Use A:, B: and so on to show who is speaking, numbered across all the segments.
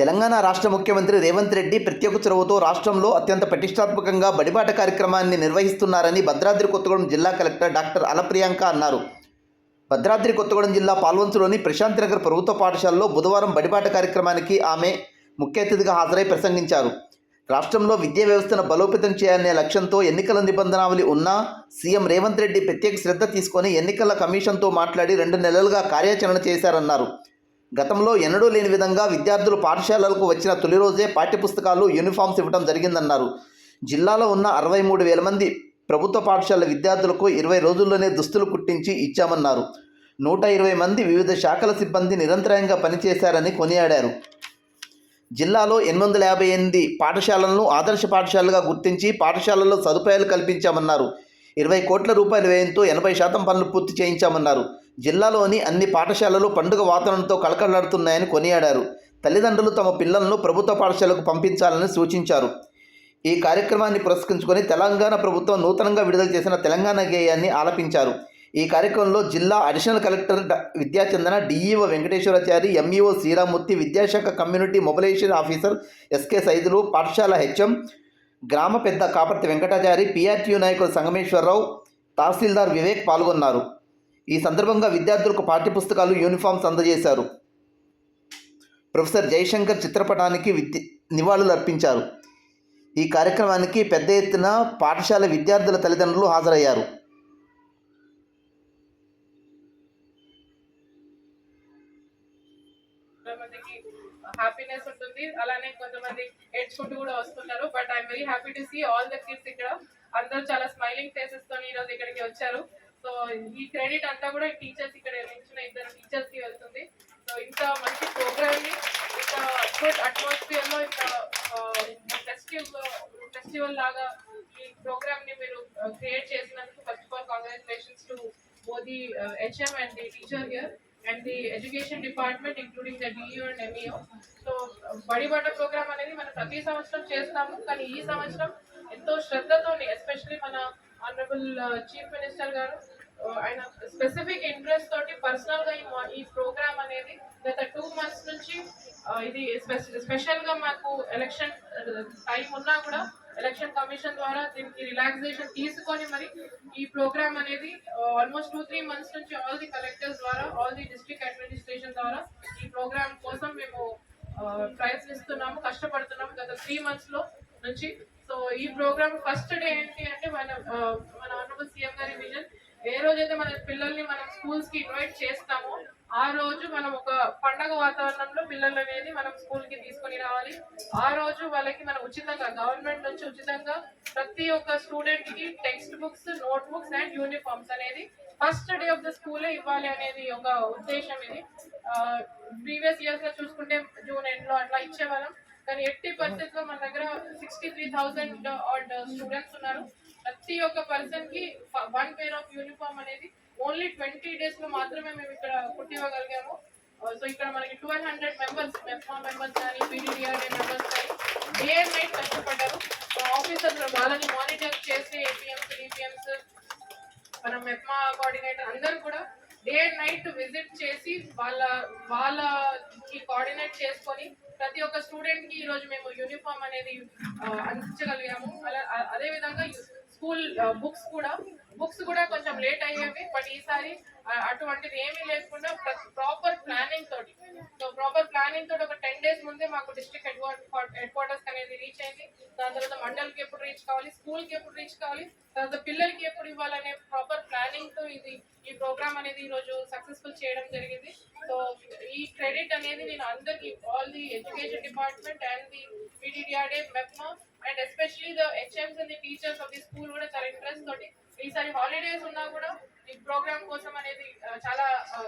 A: తెలంగాణ రాష్ట్ర ముఖ్యమంత్రి రేవంత్ రెడ్డి ప్రత్యేక చొరవతో రాష్ట్రంలో అత్యంత ప్రతిష్టాత్మకంగా బడిబాట కార్యక్రమాన్ని నిర్వహిస్తున్నారని భద్రాద్రి కొత్తగూడెం జిల్లా కలెక్టర్ డాక్టర్ అలప్రియాంక అన్నారు. భద్రాద్రి కొత్తగూడెం జిల్లా పాల్వంచులోని ప్రశాంత్ నగర్ ప్రభుత్వ పాఠశాలలో బుధవారం బడిబాట కార్యక్రమానికి ఆమె ముఖ్య అతిథిగా హాజరై ప్రసంగించారు. రాష్ట్రంలో విద్యా వ్యవస్థను బలోపేతం చేయాలనే లక్ష్యంతో ఎన్నికల నిబంధనావళి ఉన్నా సీఎం రేవంత్ రెడ్డి ప్రత్యేక శ్రద్ధ తీసుకొని ఎన్నికల కమిషన్తో మాట్లాడి రెండు నెలలుగా కార్యాచరణ చేశారన్నారు. గతంలో ఎన్నడూ లేని విధంగా విద్యార్థులు పాఠశాలలకు వచ్చిన తొలి రోజే పాఠ్యపుస్తకాలు యూనిఫామ్స్ ఇవ్వడం జరిగిందన్నారు. జిల్లాలో ఉన్న అరవై మూడు వేల మంది ప్రభుత్వ పాఠశాల విద్యార్థులకు ఇరవై రోజుల్లోనే దుస్తులు కుట్టించి ఇచ్చామన్నారు. నూట ఇరవై మంది వివిధ శాఖల సిబ్బంది నిరంతరాయంగా పనిచేశారని కొనియాడారు. జిల్లాలో ఎనిమిది వందల యాభై ఎనిమిది పాఠశాలలను ఆదర్శ పాఠశాలలుగా గుర్తించి పాఠశాలల్లో సదుపాయాలు కల్పించామన్నారు. ఇరవై కోట్ల రూపాయల వ్యయంతో ఎనభై శాతం పనులు పూర్తి చేయించామన్నారు. జిల్లాలోని అన్ని పాఠశాలలు పండుగ వాతావరణంతో కళకళలాడుతున్నాయని కొనియాడారు. తల్లిదండ్రులు తమ పిల్లలను ప్రభుత్వ పాఠశాలకు పంపించాలని సూచించారు. ఈ కార్యక్రమాన్ని పురస్కరించుకొని తెలంగాణ ప్రభుత్వం నూతనంగా విడుదల చేసిన తెలంగాణ గేయాన్ని ఆలపించారు. ఈ కార్యక్రమంలో జిల్లా additional collector Vidyachandana DEO Venkateswarachari MEO Sriramamurthy విద్యాశాఖ community mobilisation officer SK Saidulu పాఠశాల హెచ్ఎం గ్రామ పెద్ద కాపర్తి వెంకటాచారి పిఆర్టీయూ నాయకులు సంగమేశ్వరరావు తహసీల్దార్ వివేక్ పాల్గొన్నారు. ఈ సందర్భంగా విద్యార్థులకు పాఠ్యపుస్తకాలు యూనిఫామ్స్ అందజేశారు. ప్రొఫెసర్ జయశంకర్ చిత్రపటానికి విద్య నివాళులు అర్పించారు. ఈ కార్యక్రమానికి పెద్ద ఎత్తున పాఠశాల విద్యార్థుల తల్లిదండ్రులు హాజరయ్యారు.
B: హ్యాపీనెస్ ఉంటుంది. అలానే కొంతమంది ఏడ్చుకుంటూ కూడా వస్తున్నారు. But I'm very happy to see all the kids ఇక్కడ. అందరూ చాలా స్మైలింగ్ ఫేసెస్తో ఈ రోజు ఇక్కడికి వచ్చారు. సో ఈ క్రెడిట్ అంతా కూడా టీచర్స్ ఇక్కడ నిలిచిన ఇద్దరు టీచర్స్కి వెళ్తుంది సో ఇంత మంచి ప్రోగ్రామ్ని ఇంత గుడ్ అట్మాస్ఫియర్లో ఇంత ఫెస్టివ్ ఫెస్టివల్ లాగా ఈ ప్రోగ్రామ్ని మీరు క్రియేట్ చేసినందుకు first of all congratulations to both the uh, HM and the teacher here and the education department including the DEO and MEO. So Badi Bata programme అనేది మనం ప్రతి సంవత్సరం చేస్తాము కానీ ఈ సంవత్సరం ఎంతో శ్రద్ధతోని ఎస్పెషల్లీ మన ఆనరబుల్ చీఫ్ మినిస్టర్ గారు ఆయన స్పెసిఫిక్ ఇంట్రెస్ట్ తోటి పర్సనల్గా ఈ ప్రోగ్రామ్ అనేది గత టూ మంత్స్ నుంచి ఇది స్పెషల్గా మాకు ఎలక్షన్ టైం ఉన్నా కూడా ఎలక్షన్ కమిషన్ ద్వారా దీనికి రిలాక్సేషన్ తీసుకొని మరి ఈ ప్రోగ్రామ్ అనేది ఆల్మోస్ట్ టూ త్రీ మంత్స్ నుంచి ఆల్ ది కలెక్టర్స్ ద్వారా ఆల్ ది డిస్ట్రిక్ట్ అడ్మినిస్ట్రేషన్ ద్వారా ఈ ప్రోగ్రామ్ కోసం మేము ప్రయత్నిస్తున్నాము కష్టపడుతున్నాము గత త్రీ మంత్స్లో నుంచి. సో ఈ ప్రోగ్రామ్ ఫస్ట్ డే ఏంటి అంటే మన మన ఆనరబుల్ సీఎం గారి విజన్ ఏ రోజైతే మన పిల్లల్ని మనం స్కూల్స్కి ఇన్వైట్ చేస్తామో ఆ రోజు మనం ఒక పండగ వాతావరణంలో పిల్లలు అనేది మనం స్కూల్కి తీసుకొని రావాలి. ఆ రోజు వాళ్ళకి మనం ఉచితంగా గవర్నమెంట్ నుంచి ఉచితంగా ప్రతి ఒక్క స్టూడెంట్కి text books note books and uniforms అనేది ఫస్ట్ డే ఆఫ్ ద స్కూలే ఇవ్వాలి అనేది ఒక ఉద్దేశం ఇది. ప్రీవియస్ ఇయర్స్లో చూసుకుంటే జూన్ ఎండ్లో అట్లా ఇచ్చేవాళ్ళం. కానీ ఎయిటీ పర్సెంట్లో మన దగ్గర sixty three thousand odd students ఉన్నారు. ప్రతి ఒక్క పర్సన్కి వన్ పేర్ ఆఫ్ యూనిఫామ్ అనేది ఓన్లీ ట్వంటీ డేస్లో మాత్రమే మేము ఇక్కడ కుట్టివ్వగలిగాము. సో ఇక్కడ మనకి twelve hundred members MEPMA members కానీ పీడీడీఆర్ఏ మెంబర్స్ కానీ డే అండ్ నైట్ కష్టపడ్డారు. ఆఫీసర్స్ వాళ్ళని మానిటర్ చేసి ఏపీఎంస్ డిపిఎంస్ మన మెప్మా కోఆర్డినేటర్ అందరూ కూడా డే అండ్ నైట్ విజిట్ చేసి వాళ్ళ వాళ్ళకి కోఆర్డినేట్ చేసుకొని ప్రతి ఒక్క స్టూడెంట్కి ఈ రోజు మేము యూనిఫామ్ అనేది అందించగలిగాము. అలా అదే విధంగా స్కూల్ బుక్స్ కూడా బుక్స్ కూడా కొంచెం లేట్ అయ్యేవి బట్ ఈసారి అటువంటిది ఏమీ లేకుండా ప్రాపర్ ప్లానింగ్ తోటి. సో ప్రాపర్ ప్లానింగ్ తోటి ఒక టెన్ డేస్ ముందే మాకు డిస్ట్రిక్ట్ హెడ్ హెడ్ క్వార్టర్స్ అనేది రీచ్ అయింది. దాని తర్వాత మండల్కి ఎప్పుడు రీచ్ కావాలి స్కూల్కి ఎప్పుడు రీచ్ కావాలి తర్వాత పిల్లలకి ఎప్పుడు ఇవ్వాలనే ప్రాపర్ ప్లానింగ్తో ఇది ఈ ప్రోగ్రామ్ అనేది ఈరోజు సక్సెస్ఫుల్ చేయడం జరిగింది. సో ఈ క్రెడిట్ అనేది నేను అందరికి all the education department and the PDDRDE MEPMA and especially the HMs and the teachers of the school కూడా చాలా ఇంట్రెస్ట్ తోటి ఈసారి హాలిడేస్ ఉన్నా కూడా ఈ ప్రోగ్రామ్ కోసం అనేది చాలా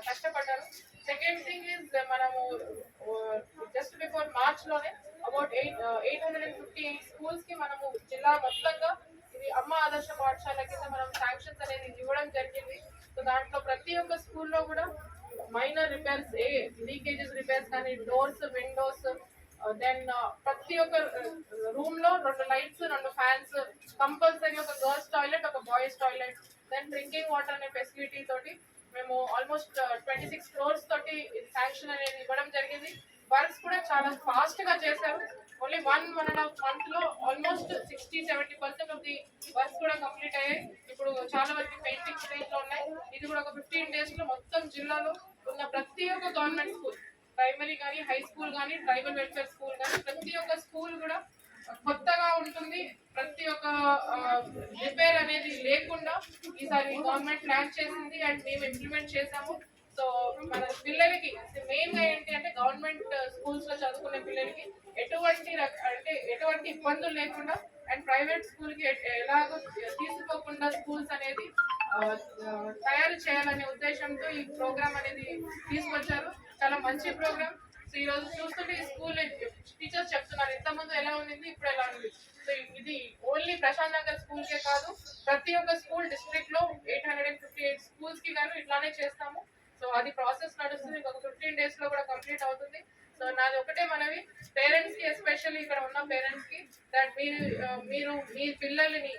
B: కష్టపడ్డారు. సెకండ్ థింగ్ ఇస్ మనము just before మార్చ్లోనే about eight eight hundred and fifty స్కూల్స్కి మనము జిల్లా మొత్తంగా ఇది అమ్మ ఆదర్శ పాఠశాల కింద మనం శాంక్షన్స్ అనేది ఇవ్వడం జరిగింది. సో దాంట్లో ప్రతి ఒక్క స్కూల్లో కూడా minor repairs a leakages repairs కానీ doors windows Uh, then uh, ప్రతి ఒక్క uh, రూమ్లో రెండు లైట్స్ రెండు ఫ్యాన్స్ కంపల్సరీ ఒక గర్ల్స్ టాయిలెట్ ఒక boys toilet then drinking water అనే ఫెసిలిటీ తోటి మేము ఆల్మోస్ట్ ట్వంటీ సిక్స్ క్రోర్స్ తోటి శాంక్షన్ అనేది ఇవ్వడం జరిగింది. వర్క్స్ కూడా చాలా ఫాస్ట్గా చేశారు. Only one one and half మంత్లో almost sixty seventy percent of the works కూడా కంప్లీట్ అయ్యాయి. ఇప్పుడు చాలా వరకు పెయింటింగ్ స్టేజ్లో ఉన్నాయి. ఇది కూడా ఒక ఫిఫ్టీన్ డేస్లో మొత్తం జిల్లాలో ఉన్న ప్రతి ఒక్క గవర్నమెంట్ స్కూల్ ప్రైమరీ కానీ హై స్కూల్ కానీ ట్రైబల్ వెల్ఫేర్ స్కూల్ కానీ ప్రతి ఒక్క స్కూల్ కూడా కొత్తగా ఉంటుంది. ప్రతి ఒక్క రిపేర్ అనేది లేకుండా ఈసారి గవర్నమెంట్ ప్లాన్ చేసింది అండ్ మేము ఇంప్లిమెంట్ చేసాము సో మన పిల్లలకి మెయిన్గా ఏంటి అంటే గవర్నమెంట్ స్కూల్స్లో చదువుకునే పిల్లలకి ఎటువంటి రక- అంటే ఎటువంటి ఇబ్బందులు లేకుండా అండ్ ప్రైవేట్ స్కూల్కి ఎలాగో తీసుకోకుండా స్కూల్స్ అనేది తయారు చేయాలనే ఉద్దేశంతో ఈ ప్రోగ్రామ్ అనేది తీసుకొచ్చారు. చాలా మంచి ప్రోగ్రామ్. సో ఈ రోజు చూస్తుంటే ఈ స్కూల్ టీచర్స్ చెప్తున్నారు ఇంతకుముందు ఎలా ఉండింది ఇప్పుడు ఎలా ఉంది? సో ఇది ఓన్లీ ప్రశాంత్ నగర్ స్కూల్ కే కాదు ప్రతి ఒక్క స్కూల్ డిస్ట్రిక్ట్లో eight hundred and fifty eight స్కూల్స్కి గాను ఇట్లానే చేస్తాము. సో అది ప్రాసెస్ నడుస్తుంది ఇంకొక ఫిఫ్టీన్ డేస్లో కూడా కంప్లీట్ అవుతుంది. సో నాది ఒకటే మనవి పేరెంట్స్కి ఎస్పెషల్లీ ఇక్కడ ఉన్న పేరెంట్స్కి దట్ మీరు మీరు మీ పిల్లల్ని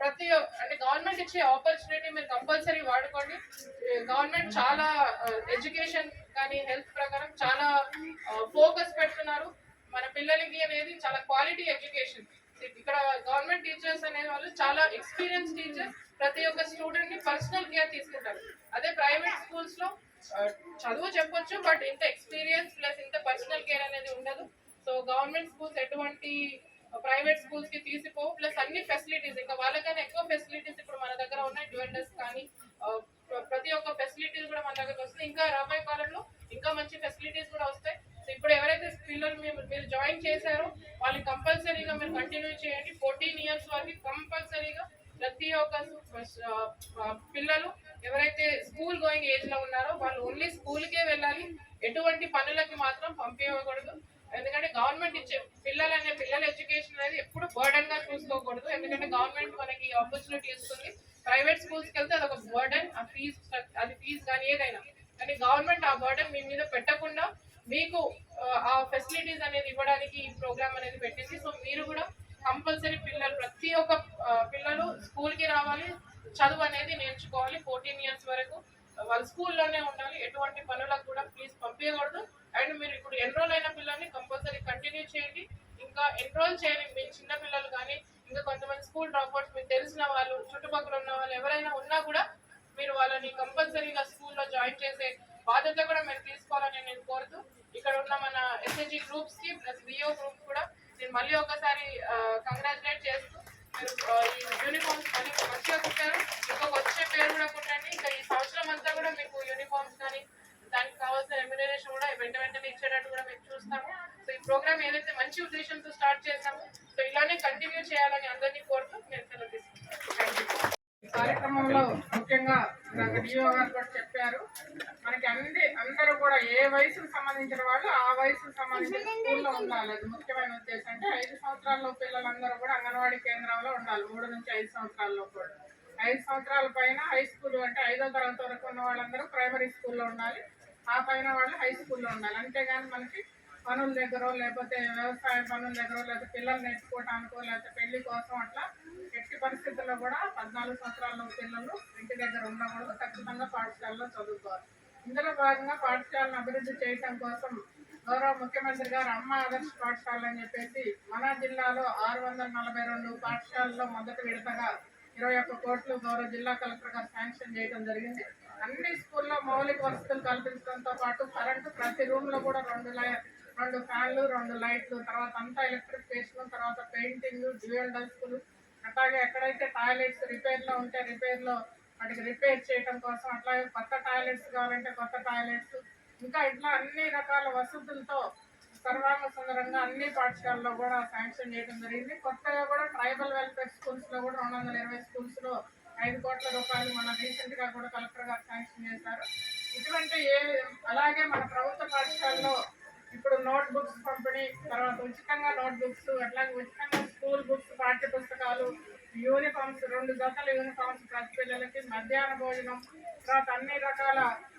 B: ప్రతి అంటే గవర్నమెంట్ ఇచ్చే ఆపర్చునిటీ మీరు కంపల్సరీ వాడుకోండి. గవర్నమెంట్ చాలా ఎడ్యుకేషన్ కానీ హెల్త్ ప్రకారం చాలా ఫోకస్ పెడుతున్నారు. మన పిల్లలకి అనేది చాలా క్వాలిటీ ఎడ్యుకేషన్ ఇక్కడ గవర్నమెంట్ టీచర్స్ అనే వాళ్ళు చాలా ఎక్స్పీరియన్స్ టీచర్స్ ప్రతి ఒక్క స్టూడెంట్ని పర్సనల్ కేర్ తీసుకుంటారు. అదే ప్రైవేట్ స్కూల్స్లో చదువు చెప్పొచ్చు బట్ ఇంత ఎక్స్పీరియన్స్ ప్లస్ ఇంత పర్సనల్ కేర్ అనేది ఉండదు. సో గవర్నమెంట్ స్కూల్స్ ఎటువంటి ప్రైవేట్ స్కూల్స్కి తీసిపోవు ప్లస్ అన్ని ఫెసిలిటీస్ ఇంకా వాళ్ళకన్నా ఎక్కువ ఫెసిలిటీస్ ఇప్పుడు మన దగ్గర ఉన్నాయి డ్యూఎల్డెస్ కానీ ప్ర- ప్రతి ఒక్క ఫెసిలిటీస్ కూడా మన దగ్గరకు వస్తాయి ఇంకా రాబోయే కాలంలో ఇంకా మంచి ఫెసిలిటీస్ కూడా వస్తాయి. సో ఇప్పుడు ఎవరైతే పిల్లలు మీరు మీరు జాయిన్ చేశారో వాళ్ళని కంపల్సరీగా మీరు కంటిన్యూ చేయండి. ఫోర్టీన్ ఇయర్స్ వరకు కంపల్సరీగా ప్రతి ఒక్క పిల్లలు ఎవరైతే స్కూల్ గోయింగ్ ఏజ్లో ఉన్నారో వాళ్ళు ఓన్లీ స్కూల్కే వెళ్ళాలి. ఎటువంటి పనులకి మాత్రం పంపించకూడదు ఎందుకంటే గవర్నమెంట్ ఇచ్చే పిల్లలు అనే పిల్లల ఎడ్యుకేషన్ అనేది ఎప్పుడు బర్డన్గా చూసుకోకూడదు. ఎందుకంటే గవర్నమెంట్ మనకి ఆపర్చునిటీ ఇస్తుంది. ప్రైవేట్ స్కూల్స్కి వెళ్తే అది ఒక బర్డన్ ఆ ఫీజ్ అది ఫీజు కానీ ఏదైనా. కానీ గవర్నమెంట్ ఆ బర్డన్ మీ మీద పెట్టకుండా మీకు ఆ, ఫెసిలిటీస్ అనేది ఇవ్వడానికి ఈ ప్రోగ్రామ్ అనేది పెట్టింది. సో మీరు కూడా కంపల్సరీ పిల్లలు ప్రతి ఒక్క పిల్లలు స్కూల్కి రావాలి. చదువు అనేది నేర్చుకోవాలి. ఫోర్టీన్ ఇయర్స్ వరకు వాళ్ళ స్కూల్లోనే ఉండాలి. ఎటువంటి పనులకు కూడా ప్లీజ్ పంపించకూడదు అండ్ మీరు ఇప్పుడు ఎన్రోల్ అయిన పిల్లల్ని కంపల్సరీ కంటిన్యూ చేయండి. ఇంకా ఎన్రోల్ చేయని మీ చిన్న పిల్లలు కానీ ఇంకా కొంతమంది స్కూల్ డ్రాప్అవుట్స్ మీకు తెలిసిన వాళ్ళు చుట్టుపక్కల ఉన్న వాళ్ళు ఎవరైనా ఉన్నా కూడా మీరు వాళ్ళని కంపల్సరీగా స్కూల్లో జాయిన్ చేసే బాధ్యత కూడా మీరు తీసుకోవాలని నేను కోరుతూ ఇక్కడ ఉన్న మన ఎస్ఎస్జి గ్రూప్స్కి ప్లస్ బిఓ గ్రూప్ కూడా నేను మళ్ళీ ఒకసారి కంగ్రాచులేట్ చేస్తూ మీరు యూనిఫామ్ ఈ ఏదైతే మంచి ఉద్దేశంతో స్టార్ట్ చేసామో సో ఇలానే కంటిన్యూ చేయాలని అందరినీ కోరుతూ నేను సెలవు తీసుకుంటాను
C: కార్యక్రమంలో ముఖ్యంగా నాకు డిఓ గారు కూడా చెప్పారు. మనకి అన్ని అందరూ కూడా ఏ వయసుకు సంబంధించిన వాళ్ళు ఆ వయసుకు సంబంధించిన స్కూల్లో ఉండాలి. అది ముఖ్యమైన ఉద్దేశం అంటే ఐదు సంవత్సరాల్లో పిల్లలందరూ కూడా అంగన్వాడీ కేంద్రంలో ఉండాలి. మూడు నుంచి ఐదు సంవత్సరాల్లో కూడా. ఐదు సంవత్సరాల పైన హై స్కూల్ అంటే ఐదో తరగతి వరకు ఉన్న వాళ్ళందరూ ప్రైమరీ స్కూల్లో ఉండాలి. ఆ పైన వాళ్ళు హై స్కూల్లో ఉండాలి. అంతేగాని మనకి పనుల దగ్గర లేకపోతే వ్యవసాయ పనుల దగ్గర లేకపోతే పిల్లలు నేర్చుకోవటానికో లేకపోతే పెళ్ళి కోసం అట్లా ఎట్టి పరిస్థితుల్లో కూడా పద్నాలుగు సంవత్సరాల పిల్లలు ఇంటి దగ్గర ఉండకూడదు. ఖచ్చితంగా పాఠశాలలో చదువుకోవాలి. ఇందులో భాగంగా పాఠశాలను అభివృద్ధి చేయటం కోసం గౌరవ ముఖ్యమంత్రి గారు అమ్మ ఆదర్శ పాఠశాల అని చెప్పేసి మన జిల్లాలో ఆరు వందల నలభై రెండు పాఠశాలలో మొదటి విడతగా ఇరవై ఒక్క కోట్లు గౌరవ జిల్లా కలెక్టర్ గారు శాంక్షన్ చేయడం జరిగింది. అన్ని స్కూల్లో మౌలిక వసతులు కల్పించడంతో పాటు కరెంటు ప్రతి రూమ్లో కూడా రెండు లై రెండు ఫ్యాన్లు రెండు లైట్లు తర్వాత అంతా ఎలక్ట్రిఫికేషన్ తర్వాత పెయింటింగ్ డ్యూయల్ డస్కులు అట్లాగే ఎక్కడైతే టాయిలెట్స్ రిపేర్లో ఉంటే రిపేర్లో వాటికి రిపేర్ చేయడం కోసం అట్లాగే కొత్త టాయిలెట్స్ కావాలంటే కొత్త టాయిలెట్స్ ఇంకా ఇట్లా అన్ని రకాల వసతులతో సర్వాంగ సుందరంగా అన్ని పాఠశాలలో కూడా శాంక్షన్ చేయడం జరిగింది. కొత్తగా కూడా ట్రైబల్ వెల్ఫేర్ స్కూల్స్లో కూడా రెండు వందల ఇరవై స్కూల్స్లో ఐదు కోట్ల రూపాయలు మన రీసెంట్గా కూడా కలెక్టర్ గారు శాంక్షన్ చేశారు. ఇటువంటి ఏ అలాగే మన ప్రభుత్వ పాఠశాలలో ఇప్పుడు నోట్ బుక్స్ పంపిణీ తర్వాత ఉచితంగా నోట్ బుక్స్ అట్లాగే ఉచితంగా స్కూల్ బుక్స్ పాఠ్య పుస్తకాలు యూనిఫామ్స్ రెండు జతల యూనిఫామ్స్ ప్రతి పిల్లలకి మధ్యాహ్న భోజనం తర్వాత అన్ని రకాల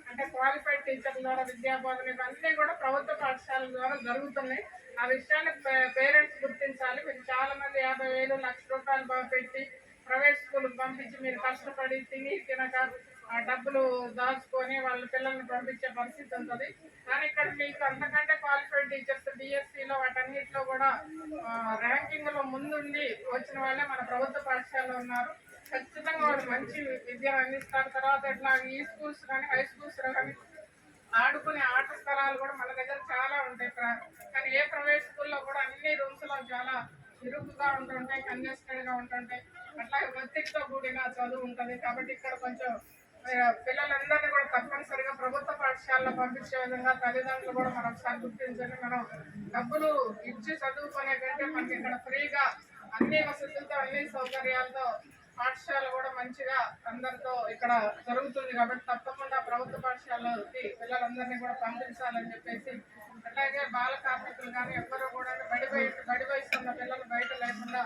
C: అంటే క్వాలిఫైడ్ టీచర్ల ద్వారా విద్యా బోధన ఇవన్నీ కూడా ప్రభుత్వ పాఠశాలల ద్వారా జరుగుతున్నాయి. ఆ విషయాన్ని పేరెంట్స్ గుర్తించాలి. మీరు చాలా మంది యాభై వేలు లక్ష రూపాయలు పెట్టి ప్రైవేట్ స్కూల్కి పంపించి మీరు కష్టపడి తిని తినక ఆ డబ్బులు దాచుకొని వాళ్ళ పిల్లల్ని పంపించే పరిస్థితి ఉంటుంది. కానీ ఇక్కడ మీకు అంతకంటే క్వాలిఫైడ్ టీచర్స్ డిఎస్సిలో వాటన్నిటిలో కూడా ర్యాంకింగ్లో ముందుండి వచ్చిన వాళ్ళే మన ప్రభుత్వ పాఠశాలలో ఉన్నారు. ఖచ్చితంగా వాళ్ళు మంచి విద్యను అందిస్తారు. తర్వాత ఇట్లా ఈ స్కూల్స్ కానీ హై స్కూల్స్ కానీ ఆడుకునే ఆట స్థలాలు కూడా మన దగ్గర చాలా ఉంటాయి. కానీ ఏ ప్రైవేట్ స్కూల్లో కూడా అన్ని రూమ్స్లో చాలా ఇరుకుగా ఉంటుంటాయి కంజెస్టెడ్ ఉంటుంటాయి. అట్లాగే ఒత్తిడితో కూడిన చదువు ఉంటుంది. కాబట్టి ఇక్కడ కొంచెం పిల్లలందరినీ కూడా తప్పనిసరిగా ప్రభుత్వ పాఠశాలలో పంపించే విధంగా తల్లిదండ్రులు కూడా మనం ఒకసారి గుర్తించండి. మనం డబ్బులు ఇచ్చి చదువుకునే కంటే మనకి ఇక్కడ ఫ్రీగా అన్ని వసతులతో అన్ని సౌకర్యాలతో పాఠశాల కూడా మంచిగా అందరితో ఇక్కడ జరుగుతుంది కాబట్టి తప్పకుండా ప్రభుత్వ పాఠశాలకి పిల్లలందరినీ కూడా పంపించాలని చెప్పేసి అట్లాగే బాల కార్మికులు కానీ ఎవ్వరూ కూడా బడి బయట బడి వయసు ఉన్న పిల్లలు బయట లేకుండా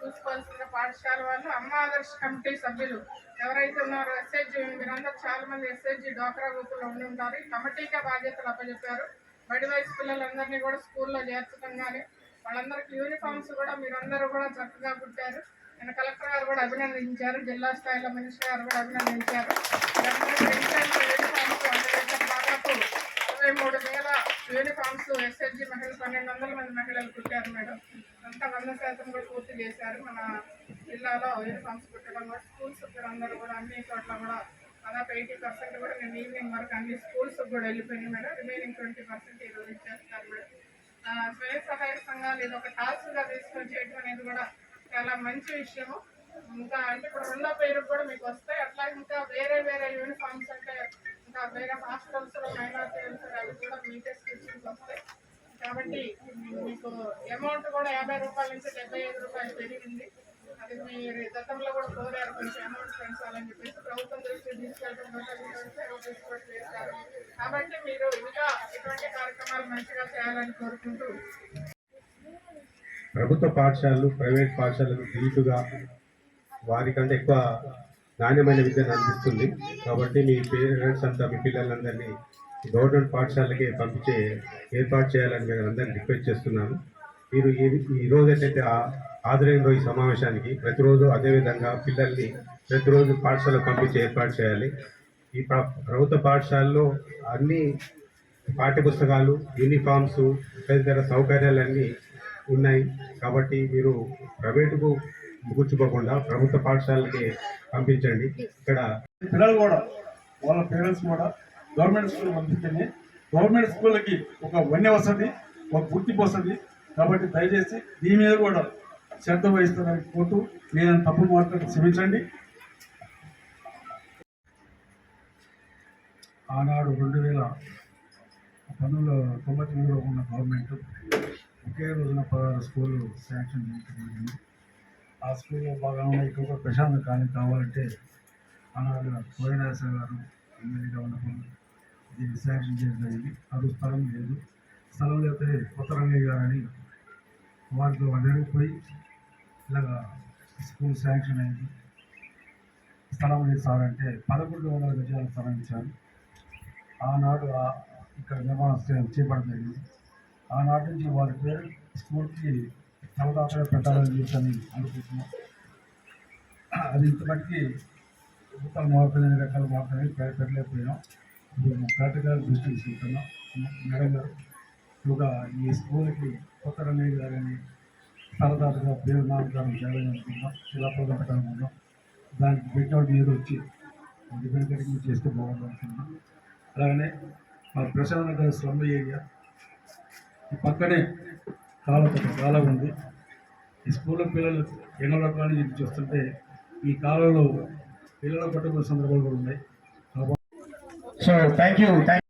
C: చూసుకోవాల్సిన పాఠశాల వాళ్ళు అమ్మ ఆదర్శ కమిటీ సభ్యులు ఎవరైతే ఉన్నారో ఎస్హెచ్జి మీరందరూ చాలా మంది ఎస్హెచ్జి డోక్రా గ్రూపులో ఉండి ఉంటారు. ఈ కమిటీకే బాధ్యతలు అప్పచెప్పారు. బడి వయసు పిల్లలందరినీ కూడా స్కూల్లో చేర్చడం కానీ వాళ్ళందరికీ యూనిఫామ్స్ కూడా మీరందరూ కూడా చక్కగా కుట్టారు. నేను కలెక్టర్ గారు కూడా అభినందించారు. జిల్లా స్థాయిలో మినిస్టర్ గారు కూడా అభినందించారు. యూనిఫామ్స్ అందరికీ ఇరవై మూడు వేల యూనిఫామ్స్ ఎస్ఎస్జి మహిళలు పన్నెండు వందల మంది మహిళలు కుట్టారు మేడం. అంతా వంద శాతం కూడా పూర్తి చేశారు. మన జిల్లాలో యూనిఫామ్స్ కుట్టడం కూడా స్కూల్స్ అందరూ కూడా అన్ని చోట్ల కూడా దాదాపు ఎయిటీ పర్సెంట్ కూడా నేను ఈవినింగ్ వరకు అన్ని స్కూల్స్ కూడా వెళ్ళిపోయింది మేడం. రిమైనింగ్ ట్వంటీ పర్సెంట్ ఈరోజు ఇచ్చేస్తారు మేడం. స్వయం సహాయ సంఘాలు ఇది ఒక టాస్క్గా తీసుకొని చేయడం అనేది కూడా చాలా మంచి విషయము. ఇంకా అంటే ఇప్పుడు రెండో పేరు కూడా మీకు వస్తాయి. అట్లా ఇంకా వేరే వేరే యూనిఫామ్స్ అంటే ఇంకా వేరే హాస్టల్స్లో మైనార్టీస్ అవి కూడా మీకే స్టిచ్చింగ్ వస్తాయి కాబట్టి మీకు అమౌంట్ కూడా యాభై రూపాయల నుంచి డెబ్బై ఐదు రూపాయలు పెరిగింది. అది మీరు గతంలో కూడా కోరారు. కొంచెం అమౌంట్ పెంచాలని చెప్పేసి ప్రభుత్వం దృష్టి తీసుకెళ్ళడం చేశారు. కాబట్టి మీరు ఇంకా ఇటువంటి కార్యక్రమాలు మంచిగా చేయాలని కోరుకుంటూ
D: ప్రభుత్వ పాఠశాలలు ప్రైవేట్ పాఠశాలలు దీటుగా వారికంటే ఎక్కువ నాణ్యమైన విద్యను అందిస్తుంది. కాబట్టి మీ పేరెంట్స్ అంతా మీ పిల్లలందరినీ గవర్నమెంట్ పాఠశాలకే పంపించే ఏర్పాటు చేయాలని మేము అందరినీ రిక్వెస్ట్ చేస్తున్నాను. మీరు ఈ రోజు ఏంటంటే ఆదరణ ఈ సమావేశానికి ప్రతిరోజు అదేవిధంగా పిల్లల్ని ప్రతిరోజు పాఠశాలకు పంపించే ఏర్పాటు చేయాలి. ఈ ప్రభుత్వ పాఠశాలలో అన్ని పాఠ్యపుస్తకాలు యూనిఫామ్స్ తదితర సౌకర్యాలన్నీ ఉన్నాయి. కాబట్టి మీరు ప్రైవేటుకు ముగుర్చుకోకుండా ప్రభుత్వ పాఠశాలకి పంపించండి. ఇక్కడ
E: పిల్లలు కూడా వాళ్ళ పేరెంట్స్ కూడా గవర్నమెంట్ స్కూల్ పంపించండి. గవర్నమెంట్ స్కూళ్ళకి ఒక వన్య వసతి ఒక గుర్తింపు వస్తుంది. కాబట్టి దయచేసి దీని మీద కూడా శ్రద్ధ వహిస్తారని కోరుతూ నేను తప్పు మాట్లాడి క్షమించండి. ఆనాడు రెండు వేల పంతొమ్మిది తొంభై తొమ్మిదిలో ఉన్న గవర్నమెంట్ ఒకే రోజున పదహారు స్కూళ్ళు శాంక్షన్ చేయడం జరిగింది. ఆ స్కూల్లో భాగంగా ఇక్కడ ప్రశాంత కానీ కావాలంటే ఆనాడు కోయనాస గారు ఎమ్మెల్యేగా ఉన్నప్పుడు దీన్ని శాంక్షన్ చేయడం జరిగింది. అది స్థలం లేదు. స్థలం లేకపోతే కొత్త రంగయ్య గారని వారితో అడిగిపోయి ఇలాగా స్కూల్ శాంక్షన్ అయింది. స్థలం లేదు సార్ అంటే పదకొండు వందల గజాల స్థలం ఇచ్చారు. ఆనాడు ఇక్కడ నిర్మాణం చే- ఆనాటి నుంచి వారి పేరు స్కూల్కి తలదాతగా పెట్టాలని చెప్పని అనుకుంటున్నాం. అది ఇంతమటికి రూపాయలు మారుతుంది రకాల మారుతుంది పెట్టలేకపోయినాం ఇప్పుడు కలెక్టర్ గారు దృష్టి తీసుకుంటున్నాం. మేడం గారు ఇంకా ఈ స్కూల్కి కొత్త రంగయ్య గారని తలదాతగా పేరు నామకరణం చేయాలని అనుకుంటున్నాం. శిలాపూర్వం పెట్టాలనుకుంటున్నాం దానికి పెట్టినప్పుడు మీరు వచ్చి డిఫరెంట్ కటింగ్ చేస్తే బాగుంది అనుకుంటున్నాం. అలాగనే మా ప్రశాంత్ గారి స్లమ్ ఏరియా. ఈ పక్కనే కాలం చాలా ఉంది. ఈ స్కూల్లో పిల్లలు ఎన్నో కాలేజీ చూస్తుంటే ఈ కాలంలో పిల్లల పట్టుకున్న సందర్భాలు కూడా ఉన్నాయి. So thank you thank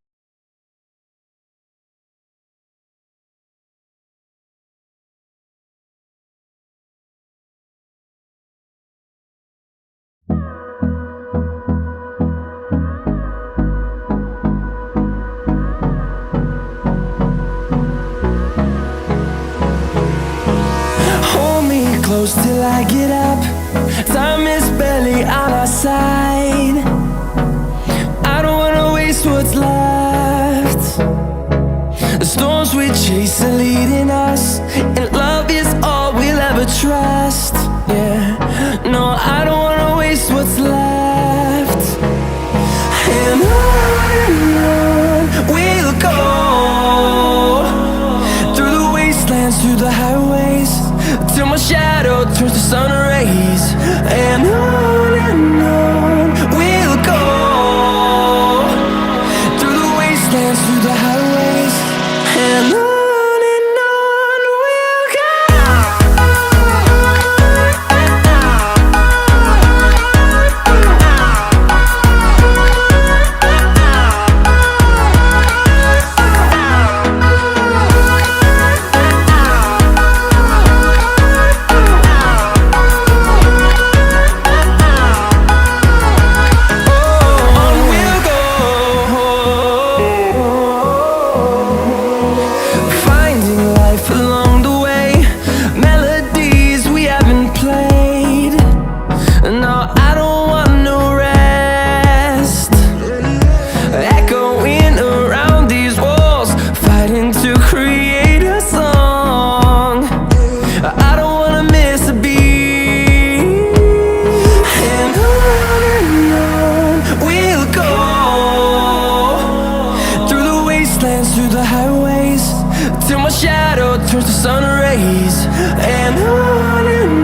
F: sun rays. And on and